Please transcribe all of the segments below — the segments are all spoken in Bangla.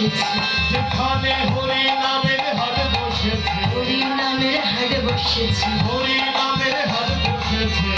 যেখানে হরি নামের হাট বসেছে। হরি নামের হাট বসেছে। হরি নামের হাট বসেছে।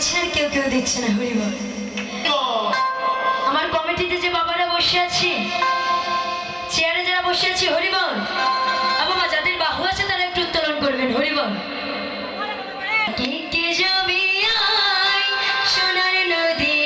ইচ্ছার কেউ কেউ দিচ্ছে না, হরি বল। আমার কমিটিতে যে বাবারা বসে আছি, চেয়ারে যারা বসে আছি হরিবল বাবা, যাদের বাহু আছে তারা একটু উত্তোলন করবেন হরিবল কে কে যাবি নদী